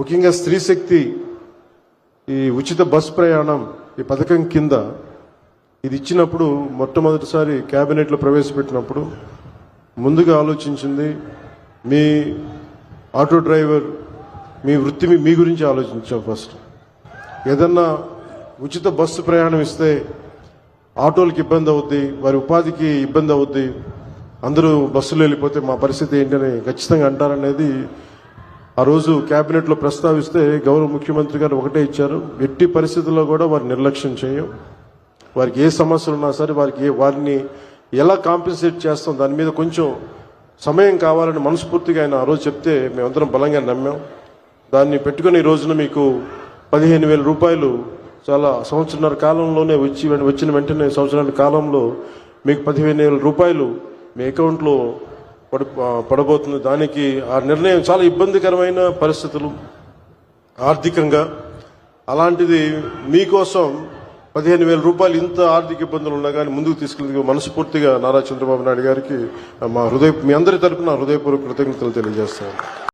ముఖ్యంగా స్త్రీ శక్తి ఈ ఉచిత బస్ ప్రయాణం ఈ పథకం కింద ఇది ఇచ్చినప్పుడు మొట్టమొదటిసారి క్యాబినెట్లో ప్రవేశపెట్టినప్పుడు ముందుగా ఆలోచించింది మీ ఆటో డ్రైవర్ మీ వృత్తి మీ- గురించి ఆలోచించాం ఫస్ట్. ఏదన్నా ఉచిత బస్సు ప్రయాణం ఇస్తే ఆటోలకు ఇబ్బంది అవుద్ది వారి ఉపాధికి ఇబ్బంది అవుద్ది అందరూ బస్సులో వెళ్ళిపోతే మా పరిస్థితి ఏంటని ఖచ్చితంగా అంటారనేది ఆ రోజు క్యాబినెట్లో ప్రస్తావిస్తే గౌరవ ముఖ్యమంత్రి గారు ఒకటే ఇచ్చారు. ఎట్టి పరిస్థితుల్లో కూడా వారు నిర్లక్ష్యం చేయం వారికి ఏ సమస్యలు ఉన్నా సరే వారికి ఏ- వారిని ఎలా కాంపెన్సేట్ చేస్తాం దాని మీద కొంచెం సమయం కావాలని మనస్ఫూర్తిగా ఆయన ఆ రోజు చెప్తే మేమందరం బలంగా నమ్మాం. దాన్ని పెట్టుకుని ఈ రోజున మీకు పదిహేను వేల రూపాయలు చాలా సంవత్సరాల కాలంలోనే వచ్చి వచ్చిన వెంటనే సంవత్సరాల కాలంలో మీకు పదిహేను వేల రూపాయలు మీ అకౌంట్లో పడి పడబోతుంది దానికి ఆ నిర్ణయం చాలా ఇబ్బందికరమైన పరిస్థితులు. ఆర్థికంగా అలాంటిది మీకోసం పదిహేను వేల రూపాయలు ఇంత ఆర్థిక ఇబ్బందులు ఉన్నా కానీ ముందుకు తీసుకెళ్ళి మనస్ఫూర్తిగా నారా చంద్రబాబు నాయుడు గారికి మా హృదయ మీ అందరి తరపున హృదయపూర్వక కృతజ్ఞతలు తెలియజేస్తాను.